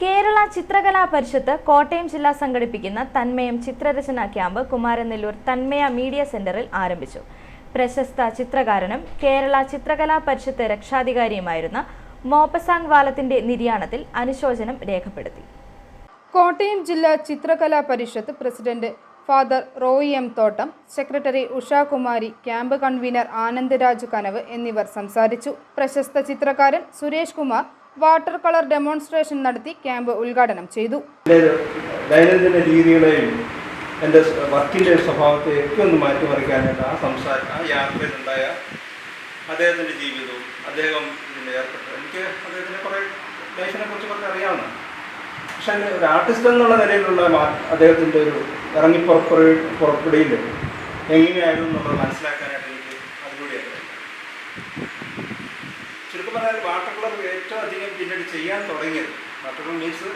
കേരള ചിത്രകലാ പരിഷത്ത് കോട്ടയം ജില്ല സംഘടിപ്പിക്കുന്ന തന്മയം ചിത്രരചന ക്യാമ്പ് കുമാരനെല്ലൂർ തന്മയ മീഡിയ സെന്ററിൽ ആരംഭിച്ചു. പ്രശസ്ത ചിത്രകാരനും കേരള ചിത്രകലാ പരിഷത്ത് രക്ഷാധികാരിയുമായിരുന്ന മോപ്പസാങ് വാലത്തിന്റെ നിര്യാണത്തിൽ അനുശോചനം രേഖപ്പെടുത്തി. കോട്ടയം ജില്ലാ ചിത്രകലാ പരിഷത്ത് president father Roy M Thottam secretary Ushakumari camp convener Anand Raju Kanav എന്നിവർ സംസാരിച്ചു. പ്രശസ്ത ചിത്രകാരൻ Suresh Kumar water colour demonstration നടത്തി ക്യാമ്പ് ഉദ്ഘാടനം ചെയ്തു. ദൈനംദിന രീതികളെയും എന്റെ വർക്കിന്റെ സ്വഭാവത്തെ ഒക്കെ ഒന്ന് മാറ്റിമറിക്കാനായിട്ട് ആ സംസാരം ആ യാത്രയിലുണ്ടായ അദ്ദേഹത്തിന്റെ ജീവിതവും അദ്ദേഹം ഇതിന്റെ ഏർപ്പെട്ടു എനിക്ക് അദ്ദേഹത്തിന്റെ കുറേ ലൈഫിനെ കുറിച്ച് കുറച്ച് അറിയാവുന്ന പക്ഷെ ഒരു ആർട്ടിസ്റ്റ് എന്നുള്ള നിലയിലുള്ള അദ്ദേഹത്തിന്റെ ഒരു ഇറങ്ങിപ്പുറപ്പുറ പുറപ്പെടിയിൽ എങ്ങനെയായിരുന്നു എന്നുള്ളത് മനസ്സിലാക്കാനായിട്ട് എനിക്ക് അതിലൂടെ അറിയാം പറഞ്ഞാൽ വാട്ടർ കളർ ഏറ്റവും അധികം പിന്നീട് ചെയ്യാൻ തുടങ്ങിയത്. വാട്ടർ കളർ മീൻസ്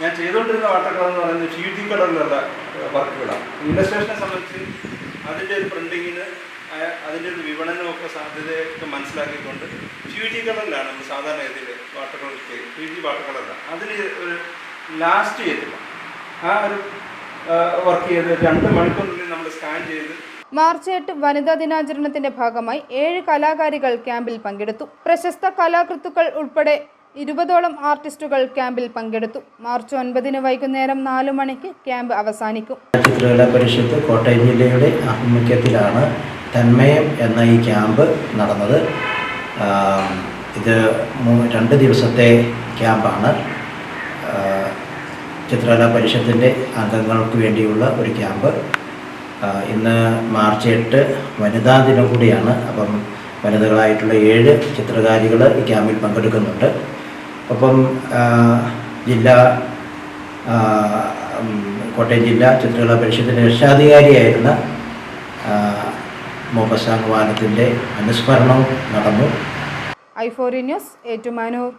ഞാൻ ചെയ്തുകൊണ്ടിരുന്ന വാട്ടർ കളർ എന്ന് പറയുന്നത് ഫ്യൂജി കളറിലുള്ള വർക്കുകളാണ്. ഇൻഡസ്ട്രേഷനെ സംബന്ധിച്ച് അതിന്റെ ഒരു പ്രിന്റിങ്ങിന് അതിന്റെ ഒരു വിപണനമൊക്കെ സാധ്യതയൊക്കെ മനസ്സിലാക്കിക്കൊണ്ട് ഫ്യൂജി കളറിലാണ് നമ്മൾ സാധാരണ ഇതിൽ വാട്ടർ കളർ ചെയ്ത് ഫ്യൂജി വാട്ടർ കളറിലാണ് അതിന് ഒരു ലാസ്റ്റ് ചെയ്തില്ല ആ ഒരു വർക്ക് ചെയ്ത് രണ്ട് മണിക്കൂറിനുള്ളിൽ നമ്മൾ സ്കാൻ ചെയ്ത് മാർച്ച് എട്ട് വനിതാ ദിനാചരണത്തിന്റെ ഭാഗമായി ഏഴ് കലാകാരികൾ ക്യാമ്പിൽ പങ്കെടുത്തു. പ്രശസ്ത കലാകൃത്തുക്കൾ ഉൾപ്പെടെ ഇരുപതോളം ആർട്ടിസ്റ്റുകൾ ക്യാമ്പിൽ പങ്കെടുത്തു. മാർച്ച് ഒൻപതിന് വൈകുന്നേരം നാലു മണിക്ക് ക്യാമ്പ് അവസാനിക്കും. ചിത്രകലാ പരിഷത്ത് കോട്ടയം ജില്ലയുടെ ആഭിമുഖ്യത്തിലാണ് തന്മയം എന്ന ഈ ക്യാമ്പ് നടന്നത്. ഇത് രണ്ട് ദിവസത്തെ ക്യാമ്പാണ്. ചിത്രകലാ പരിഷത്തിന്റെ അംഗങ്ങൾക്ക് വേണ്ടിയുള്ള ഒരു ക്യാമ്പ്. ഇന്ന് മാർച്ച് എട്ട് വനിതാ ദിനം കൂടിയാണ്. അപ്പം വനിതകളായിട്ടുള്ള ഏഴ് ചിത്രകാരികൾ ഈ ക്യാമ്പിൽ പങ്കെടുക്കുന്നുണ്ട്. അപ്പം ജില്ലാ കോട്ടയം ജില്ലാ ചിത്രകലാ പരിഷത്തിന്റെ രക്ഷാധികാരിയായിരുന്ന മോഹസാഹ്വാനത്തിന്റെ അനുസ്മരണവും നടന്നു. ഐ ഐഫോറി ന്യൂസ് ഏറ്റുമാനൂർ.